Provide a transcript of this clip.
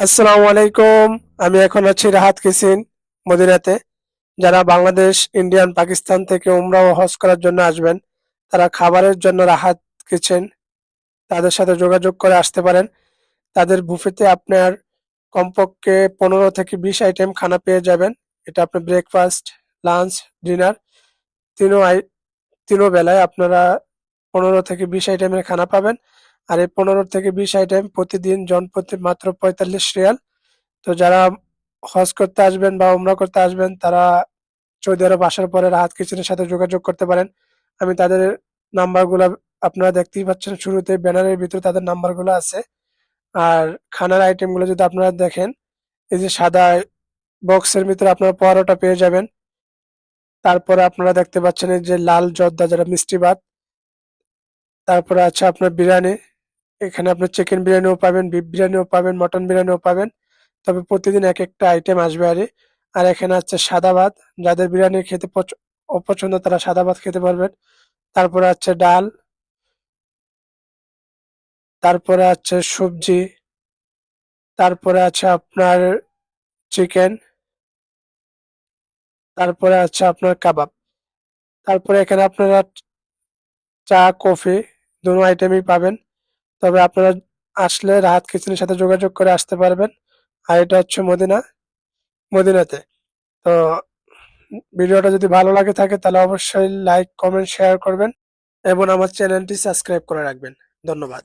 আসসালামু আলাইকুম। আমি এখন আছি রাহাত কিসিন, মদিনাতে। যারা বাংলাদেশ, ইন্ডিয়ান, পাকিস্তান থেকে উমরা ও হজ করার জন্য আসবেন, তারা খাবারের জন্য রাহাত কিচেন তাদের সাথে যোগাযোগ করে আসতে পারেন। তাদের বুফেতে আপনার কমপক্ষে পনেরো থেকে বিশ আইটেম খানা পেয়ে যাবেন। এটা আপনার ব্রেকফাস্ট লাঞ্চ ডিনার তিনও আই, তিনও বেলায় আপনারা পনেরো থেকে বিশ আইটেমের খানা পাবেন। আর এই পনেরো থেকে বিশ আইটেম প্রতিদিন জনপ্রতি মাত্র পঁয়তাল্লিশ রিয়াল। তো যারা হজ করতে আসবেন বা উমরা করতে আসবেন, তারা সৌদি আরব আসার পরে রাহাত কিচেনের সাথে যোগাযোগ করতে পারেন। আমি তাদের নাম্বারগুলো আপনারা দেখতেই পাচ্ছেন শুরুতে, ব্যানারের ভিতরে তাদের নাম্বারগুলো আছে। আর খানার আইটেমগুলো যদি আপনারা দেখেন, এই যে সাদা বক্সের ভিতরে আপনারা পরোটা পেয়ে যাবেন। তারপরে আপনারা দেখতে পাচ্ছেন এই যে লাল জর্দা, যেটা মিষ্টি ভাত। তারপরে আছে আপনার বিরিয়ানি এখানে আপনার চিকেন বিরিয়ানিও পাবেন বিফ বিরিয়ানিও পাবেন মটন বিরিয়ানিও পাবেন। তবে প্রতিদিন এক একটা আইটেম আসবে আরে। আর এখানে আছে সাদা ভাত। যাদের বিরিয়ানি খেতে পছ- অপছন্দ তারা সাদা ভাত খেতে পারবেন। তারপরে আছে ডাল। তারপরে আছে সবজি। তারপরে আছে আপনার চিকেন তারপরে আছে আপনার কাবাব। তারপরে এখানে আপনারা চা, কফি দুটো আইটেমই পাবেন। তবে আপনারা আসলে রাহাত কিচেনের সাথে যোগাযোগ করে আসতে পারবেন। আর এটা হচ্ছে মদিনা, মদিনাতে। তো ভিডিওটা যদি ভালো লাগে থাকে, তাহলে অবশ্যই লাইক, কমেন্ট, শেয়ার করবেন এবং আমার চ্যানেলটি সাবস্ক্রাইব করে রাখবেন। ধন্যবাদ।